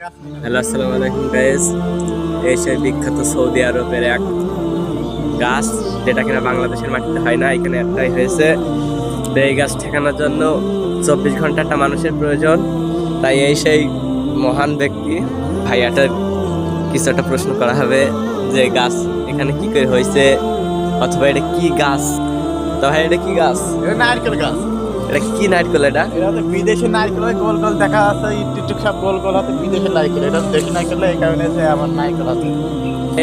Hello, আসসালামু আলাইকুম guys এই সেই বিখ্যাত সৌদি আরবের এক গাছ যেটা কিনা বাংলাদেশের মাটিতে হয় না, এখানে একটাই হয়েছে। এই গাছ ঠেকানোর জন্য চব্বিশ ঘণ্টা একটা মানুষের প্রয়োজন। তাই এই সেই মহান ব্যক্তি, ভাইয়াটার কিছু একটা প্রশ্ন করা হবে যে, গাছ এখানে কি করে হয়েছে? অথবা এটা কি গাছ? তো ভাই, এটা কি গাছ? নারকেল গাছ। এটা কি নারকেল এটা? এটা বিদেশি নারকেল গোল গোল দেখা যাচ্ছে ইটুক সব গোল গোল হাতে বিদেশি নারকেল। এটা দেশি নারকেল এই কারণে যে আমার নারকেল আছে।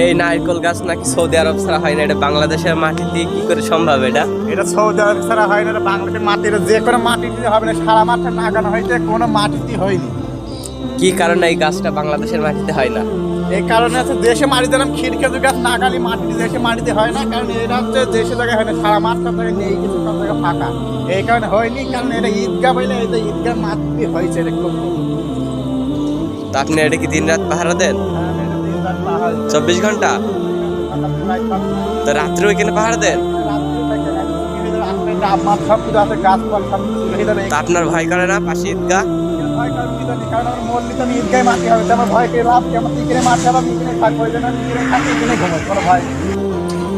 এই নারকেল গাছ নাকি সৌদি আরব ছাড়া হয় না এটা বাংলাদেশের মাটিতে কি করে সম্ভব এটা? এটা সৌদি আরব ছাড়া হয় না এটা বাংলাদেশের মাটির যে কোনো মাটিতে হবে না সারা মাঠে লাগানো হয়েছে কোনো মাটিতে হয়নি। কি কারণে এই গাছটা বাংলাদেশের মাটিতে হয় না? এই কারণে হচ্ছে দেশে মাটি দিলাম খিড়কেজু গাছ নাগালি মাটিতে দেশে মাটিতে হয় না কারণ এটা হচ্ছে দেশে জায়গায় হয় না সারা মাঠ সব জায়গায় নেই কিছু সব জায়গায় ফাঁকা। এই কারণে হয়নি কারণ এটা ঈদগাহ হইলে এটা ঈদগাহ মাতৃ হয়েছে এটা খুব তা আপনি এটা কি দিন? রাত পাহারা দেন। চব্বিশ ঘণ্টা? তো রাত্রে ওইখানে পাহারা দেন? আমার সব কিছু আছে সব কিছু দেবে আপনার ভয় করে না পাশে ঈদগা ভয় কারণ কি জানি কারণ আমার মরলি আমি ঈদগায় মাটি হবে আমার ভয় করে লাভ কি? আমার ইকরে মাটি হবে আমি ইকরে থাকব এই জন্য আমি ইকরে থাকি ইকরে ঘুমাই কোনো ভয়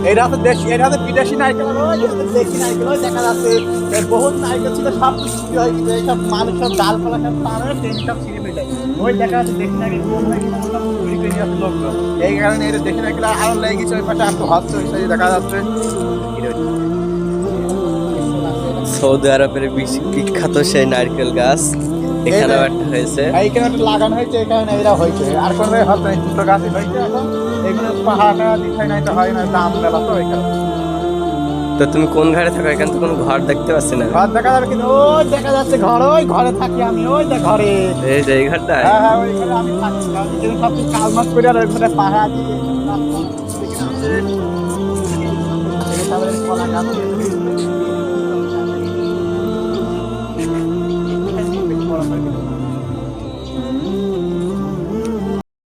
এটা দেশি এটা হচ্ছে বিদেশি নারকেল নয় দেশি নারকেল দেখা যাচ্ছে এর বহুত নারকেল ছিল সব কিছু কি যে মানুষ সব ডালপালা সব পারে ট্রেন সব ছিঁড়ে ফেলে ওই দেখা যাচ্ছে দেশি নারকেল কোন নারকেল সব চুরি করে নিয়ে লোকজন। এই কারণে এটা দেশি নারকেল আর আরও লেগে গেছে ওই পাশে একটু হচ্ছে ওই সাইডে দেখা যাচ্ছে। সৌদি আরবের বিখ্যাত সেই নারকেল গাছ। এখানেও একটা হয়েছে। এইখানে একটা লাগানো হয়েছে কারণে এরা হয়েছে। আর কোনো হচ্ছে না দুটো গাছই হয়েছে এখন। এগুলো পাহাড়টা দিতে নাই তো হয় না দাম মেলা তো এখানে। তো তুমি কোন ঘরে থাকো? এখানে তো কোনো ঘর দেখতে পাচ্ছি না। ঘর দেখা যাবে কিন্তু ওই দেখা যাচ্ছে ঘর ওই ঘরে থাকি আমি ওই দেখ ঘরে। এই যে এই ঘরটা হ্যাঁ হ্যাঁ ওই ঘরে আমি এখানে সব কালমাস করে আর পাহাড় দিয়ে কলা গাছ।